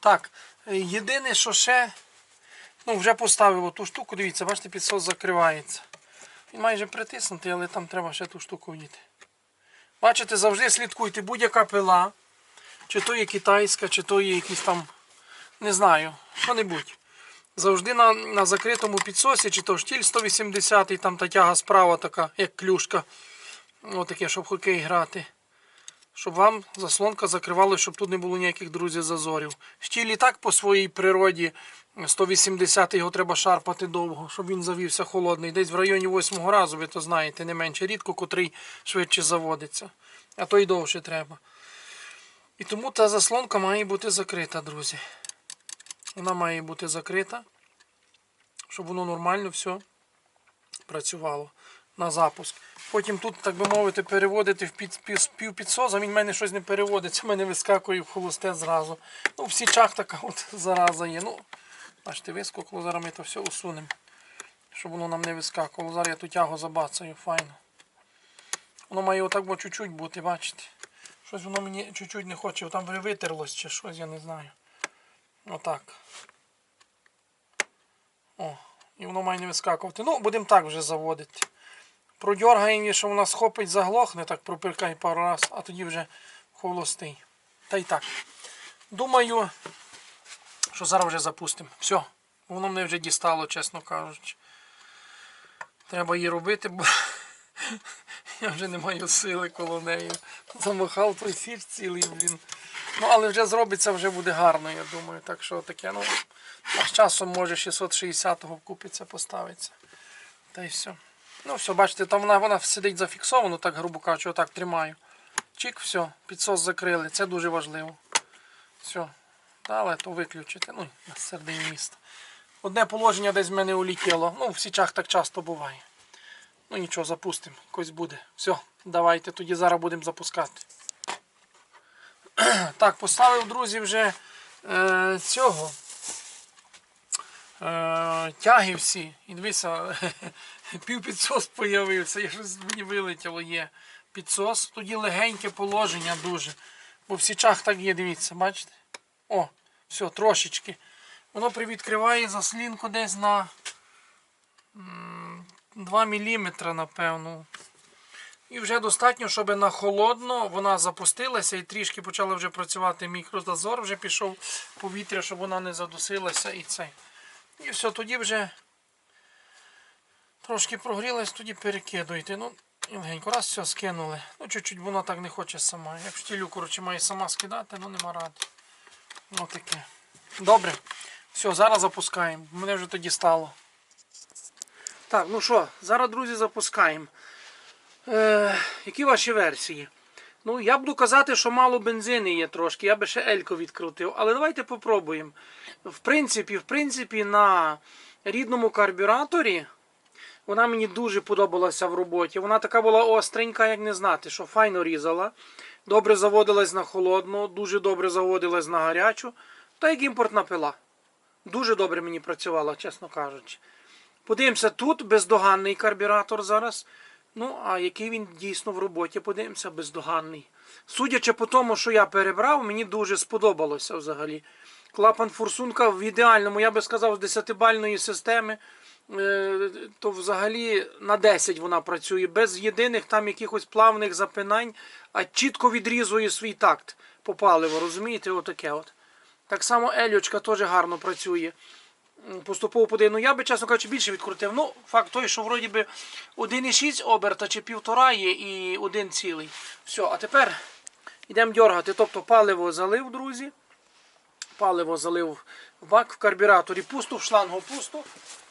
Так, єдине, що ще, ну вже поставив оту штуку, дивіться, бачите, підсос закривається. Він майже притиснутий, але там треба ще ту штуку вдіти. Бачите, завжди слідкуйте, будь-яка пила, чи то є китайська, чи то є якісь там, не знаю, що-небудь. Завжди на, на закритому підсосі, чи то штіль 180 там та тяга справа така, як клюшка. Отаке, щоб хокей грати. Щоб вам заслонка закривала, щоб тут не було ніяких друзів зазорів. Штіль і так по своїй природі 180 його треба шарпати довго, щоб він завівся холодний. Десь в районі 8 разу, ви то знаєте, не менше. Рідко котрий швидше заводиться. А то й довше треба. І тому та заслонка має бути закрита, друзі. Вона має бути закрита, щоб воно нормально все працювало на запуск. Потім тут, так би мовити, переводити в під, пів, півпідсоз, а він в мене щось не переводиться, в мене вискакує в холосте зразу. Ну, в січах така от зараза є. Ну, бачите, вискокло, зараз ми то все усунемо, щоб воно нам не вискакувало. Зараз я ту тягу забацаю, файно. Воно має отак бо чуть-чуть бути, бачите. Щось воно мені чуть-чуть не хоче, там вже витерлось чи щось, я не знаю. Отак. О, і воно має не вискакувати. Ну, будемо так вже заводити. Продьоргаємо її, що вона схопить, заглохне, так пропиркай пару раз, а тоді вже холостий. Та й так. Думаю, що зараз вже запустимо. Все. Воно мене вже дістало, чесно кажучи. Треба її робити, бо я вже не маю сили коло неї. Замахав той фір цілий, блін. Ну, але вже зробиться, вже буде гарно, я думаю. Так що таке, ну, з часом може 660-го вкупиться, поставиться. Та й все. Ну все, бачите, там вона, вона сидить зафіксовано, так грубо кажучи, отак тримаю. Чик, все, підсос закрили. Це дуже важливо. Все. Далі то виключити. Ну, на середині міста. Одне положення десь в мене улетіло. Ну, в січах так часто буває. Ну нічого, запустимо. Якось буде. Все, давайте тоді зараз будемо запускати. Так, поставив, друзі, вже е, цього. Е, тяги всі. І дивися, півпідсос появився. Я щось мені вилетіло є. Підсос. Тоді легеньке положення дуже. Бо в січах так є, дивіться, бачите? О, все, трошечки. Воно привідкриває заслінку десь на 2 мм, напевно. І вже достатньо, щоб на холодно вона запустилася і трішки почала вже працювати мікродозор, вже пішов повітря, щоб вона не задусилася і це. І все, тоді вже трошки прогрілась, тоді перекидуйте. Ну, легенько, раз все скинули. Ну, чуть-чуть вона так не хоче сама. Як штілю, коротше, має сама скидати, ну нема ради. Ну таке. Добре. Все, зараз запускаємо. Мене вже тоді стало. Так, ну що, зараз, друзі, запускаємо. Е, які ваші версії? Ну, я буду казати, що мало бензину є трошки, я би ще Елько відкрутив. Але давайте попробуємо. В принципі, в принципі, на рідному карбюраторі вона мені дуже подобалася в роботі. Вона така була остренька, як не знати, що файно різала. Добре заводилась на холодну, дуже добре заводилась на гарячу. Та як імпортна пила. Дуже добре мені працювала, чесно кажучи. Подивимося, тут бездоганний карбюратор зараз. Ну, а який він дійсно в роботі, подивимося, бездоганний. Судячи по тому, що я перебрав, мені дуже сподобалося взагалі. Клапан форсунка в ідеальному, я би сказав, з 10-бальної системи, е, то взагалі на 10 вона працює, без єдиних там якихось плавних запинань, а чітко відрізує свій такт по паливу. Розумієте, отаке от. Так само Елючка теж гарно працює. Поступово подаю. Ну я би, чесно кажучи, більше відкрутив. Ну, факт той, що вроді би 1,6 оберта чи півтора є і один цілий. Все, а тепер йдемо дергати. Тобто паливо залив, друзі. Паливо залив бак в карбюраторі пусто, в шлангу пусто.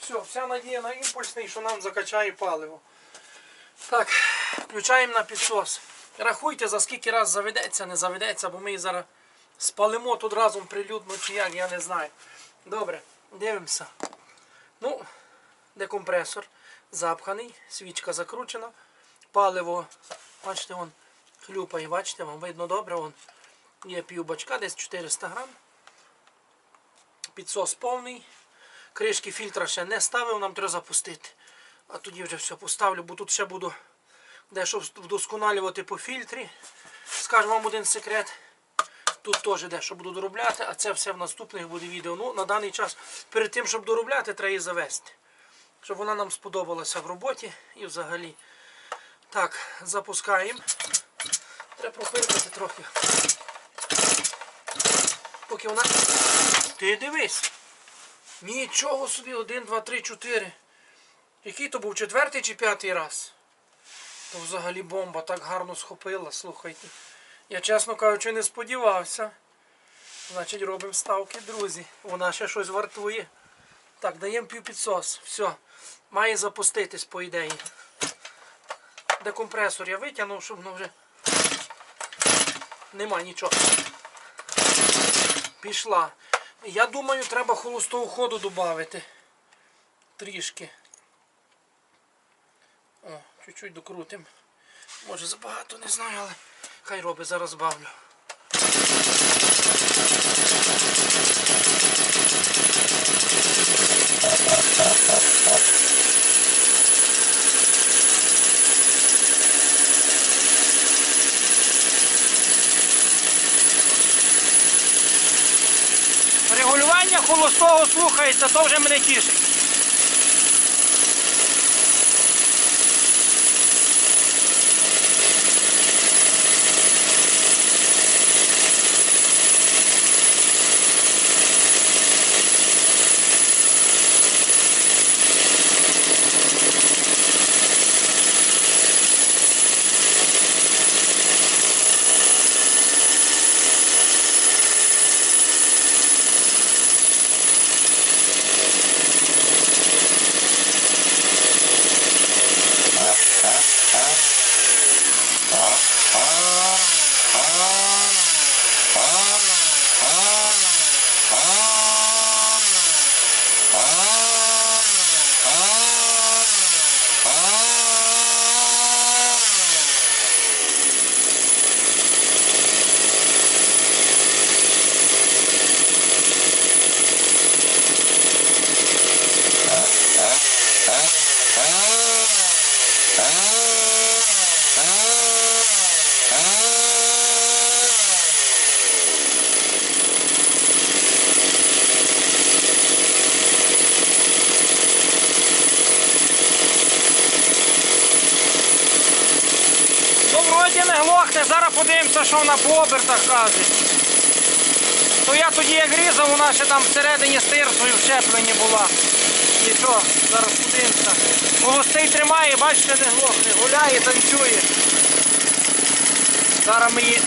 Все, вся надія на імпульсний, що нам закачає паливо. Так, включаємо на підсос. Рахуйте, за скільки раз заведеться, не заведеться, бо ми її зараз спалимо тут разом прилюдно чи як, я не знаю. Добре, дивимося. Ну, декомпресор запханий, свічка закручена. Паливо, бачите, вон хлюпає, бачите, вам видно добре, вон є пів бачка, десь 400 грам. Підсос повний. Кришки фільтра ще не ставив, нам треба запустити. А тоді вже все поставлю, бо тут ще буду дещо вдосконалювати по фільтрі. Скажу вам один секрет. Тут теж дещо буду доробляти, а це все в наступних буде відео. Ну, на даний час, перед тим, щоб доробляти, треба її завести. Щоб вона нам сподобалася в роботі і взагалі. Так, запускаємо. Треба пропиркати трохи. Поки вона. Ти дивись. Нічого собі, один, два, три, чотири. Який то був четвертий чи п'ятий раз? То взагалі бомба так гарно схопила, слухайте. Я, чесно кажучи, не сподівався. Значить, робимо ставки, друзі. Вона ще щось вартує. Так, даємо півпідсос. Все. Має запуститись, по ідеї. Декомпресор я витягнув, щоб воно вже. Нема нічого. Пішла. Я думаю, треба холостого ходу додати. Трішки. О, чуть-чуть докрутим. Може забагато, не знаю, але хай робить, зараз збавлю. Регулювання холостого слухається, то вже мене тішить. Ну, вроді не глохне, зараз подивимося, що вона по обертах каже. То я тоді як різав, вона ще там всередині стирсою вщеплені була. І що, зараз подивимося. Голостей тримає, бачите, не глохне, гуляє, танцює. Зараз ми її.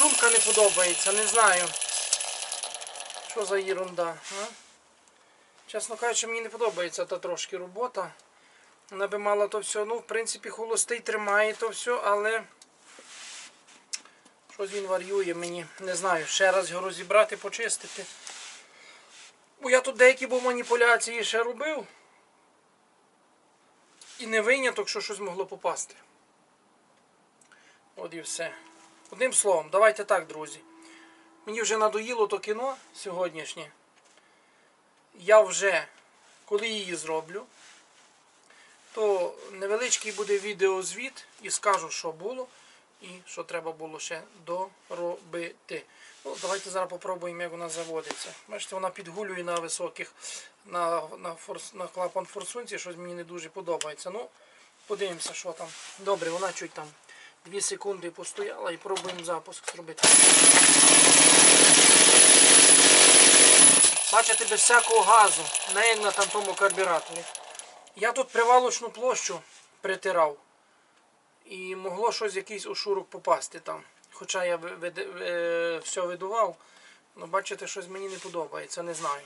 Щось не подобається, не знаю. Що за ерунда, а? Чесно кажучи, мені не подобається та трошки робота. Вона би мала то все, ну, в принципі, холостий тримає то все, але щось він варює мені. Не знаю, ще раз його розібрати, почистити. Бо я тут деякі був маніпуляції ще робив. І не виняток, що щось могло попасти. От і все. Одним словом, давайте так, друзі. Мені вже надоїло то кіно сьогоднішнє. Я вже, коли її зроблю, то невеличкий буде відеозвіт і скажу, що було і що треба було ще доробити. Ну, давайте зараз попробуємо, як вона заводиться. Бачите, вона підгулює на високих, на, на, форс, на клапан форсунці, щось мені не дуже подобається. Ну, подивимося, що там. Добре, вона чуть там 2 секунди постояла і пробуємо запуск зробити. Бачите, без всякого газу, не як на там тому карбюраторі. Я тут привалочну площу притирав. І могло щось якийсь ошурок попасти там. Хоча я ви- види- е, все видував, ну бачите, щось мені не подобається, не знаю.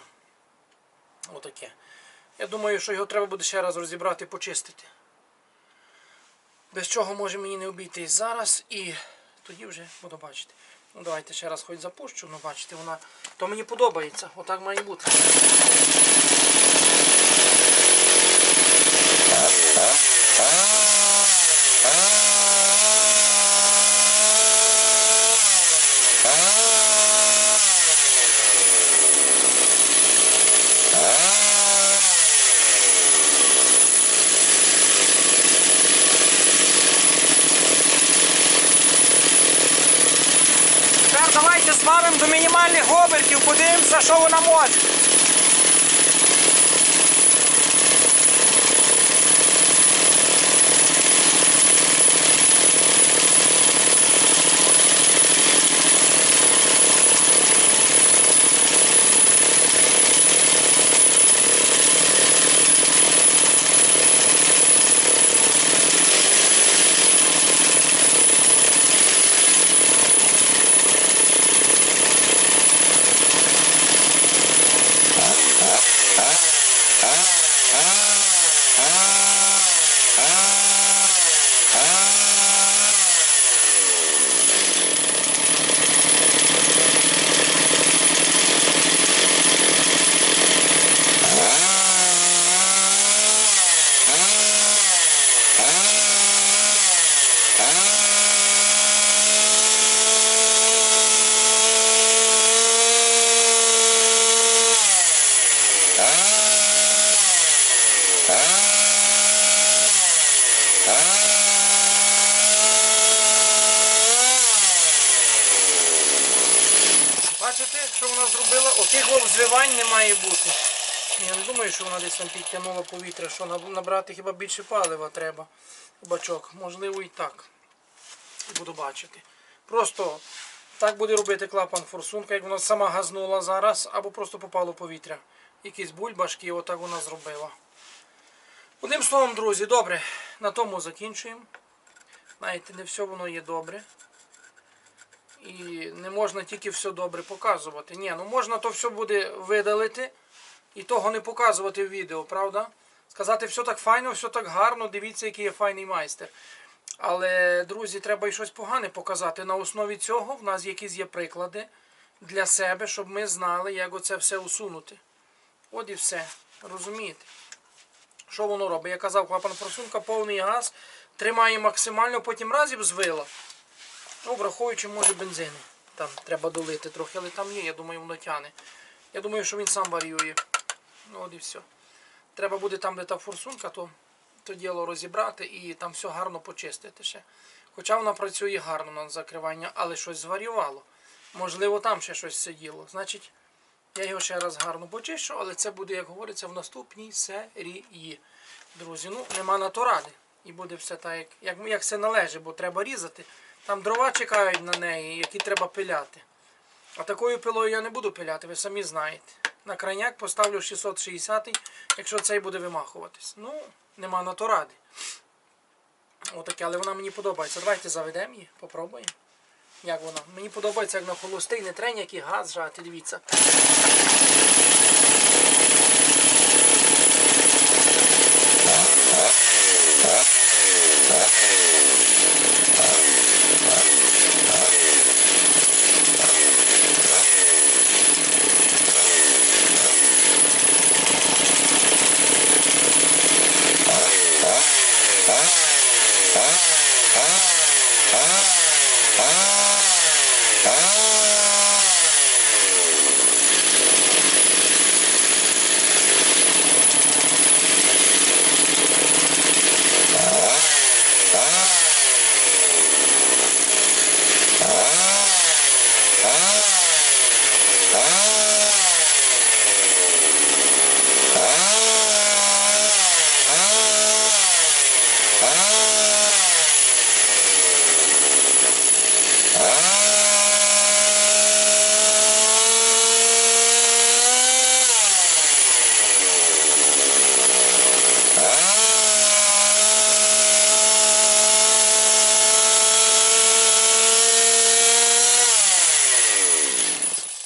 Отаке. Я думаю, що його треба буде ще раз розібрати, почистити. Без чого може мені не обійтись зараз і тоді вже буду бачити. Ну давайте ще раз хоч запущу, ну бачите, вона. То мені подобається, отак має бути. Тепер зваримо до мінімальних обертів, подивимося, що вона може. Бачите, що вона зробила? Отих от звивань не має бути. Я не думаю, що вона десь там підтягнула повітря, що набрати хіба більше палива треба. Бачок, можливо і так. Буду бачити. Просто так буде робити клапан форсунка, як вона сама газнула зараз, або просто попало повітря. Якісь бульбашки, отак вона зробила. Одним словом, друзі, добре, на тому закінчуємо. Знаєте, не все воно є добре. І не можна тільки все добре показувати. Ні, ну можна то все буде видалити і того не показувати в відео, правда? Сказати, все так файно, все так гарно, дивіться, який я файний майстер. Але, друзі, треба і щось погане показати. На основі цього в нас якісь є приклади для себе, щоб ми знали, як оце все усунути. От і все. Розумієте? Що воно робить? Я казав, клапан просунка, повний газ, тримає максимально, потім разів звила. Ну, враховуючи, може бензини. Там треба долити трохи, але там є, я думаю, воно тяне. Я думаю, що він сам варіює. Ну от і все. Треба буде там, де та форсунка, то, то діло розібрати і там все гарно почистити ще. Хоча вона працює гарно на закривання, але щось зварювало. Можливо, там ще щось сиділо. Значить, я його ще раз гарно почищу, але це буде, як говориться, в наступній серії. Друзі, ну нема на то ради. І буде все так, як, як, як все належить, бо треба різати. Там дрова чекають на неї, які треба пиляти. А такою пилою я не буду пиляти, ви самі знаєте. На крайняк поставлю 660, якщо цей буде вимахуватись. Ну, нема на то ради. Отаке, але вона мені подобається. Давайте заведемо її, попробуємо. Як воно? Мені подобається, як на холостий, не треба ніякий газ жати, дивіться.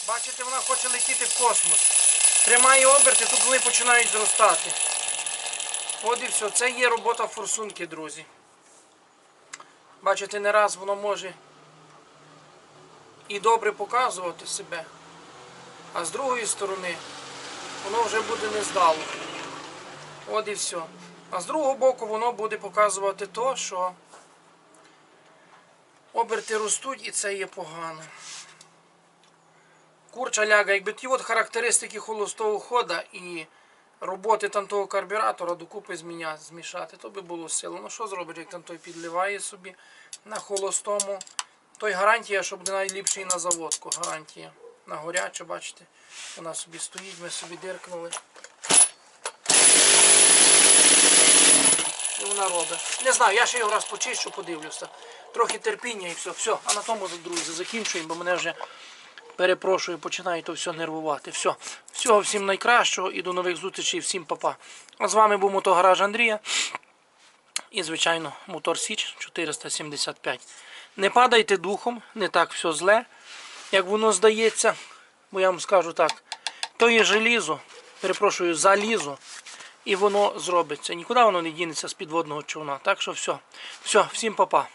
Бачите, вона хоче летіти в космос. Тримає оберти, тут вони починають зростати. От і все. Це є робота форсунки, друзі. Бачите, не раз воно може і добре показувати себе. А з другої сторони воно вже буде не здало. От і все. А з другого боку воно буде показувати то, що оберти ростуть і це є погано. Курча ляга, якби ті от характеристики холостого хода і роботи там того карбюратора докупи змішати, то би було сило. Ну що зробиш, як там той підливає собі на холостому. Той гарантія, що буде найліпший на заводку. Гарантія. На горяче, бачите, вона собі стоїть, ми собі диркнули. І вона робить. Не знаю, я ще його раз почищу, подивлюся. Трохи терпіння і все. Все, а на тому, друзі, закінчуємо, бо мене вже перепрошую, починаю то все нервувати. Все. Всього всім найкращого і до нових зустрічей, всім папа. А з вами був мотогараж Андрія. І, звичайно, мотор Січ 475. Не падайте духом, не так все зле, як воно здається. Бо я вам скажу так, то є желізо, перепрошую, залізо, і воно зробиться. Нікуди воно не дінеться з підводного човна. Так що все. Все, всім папа.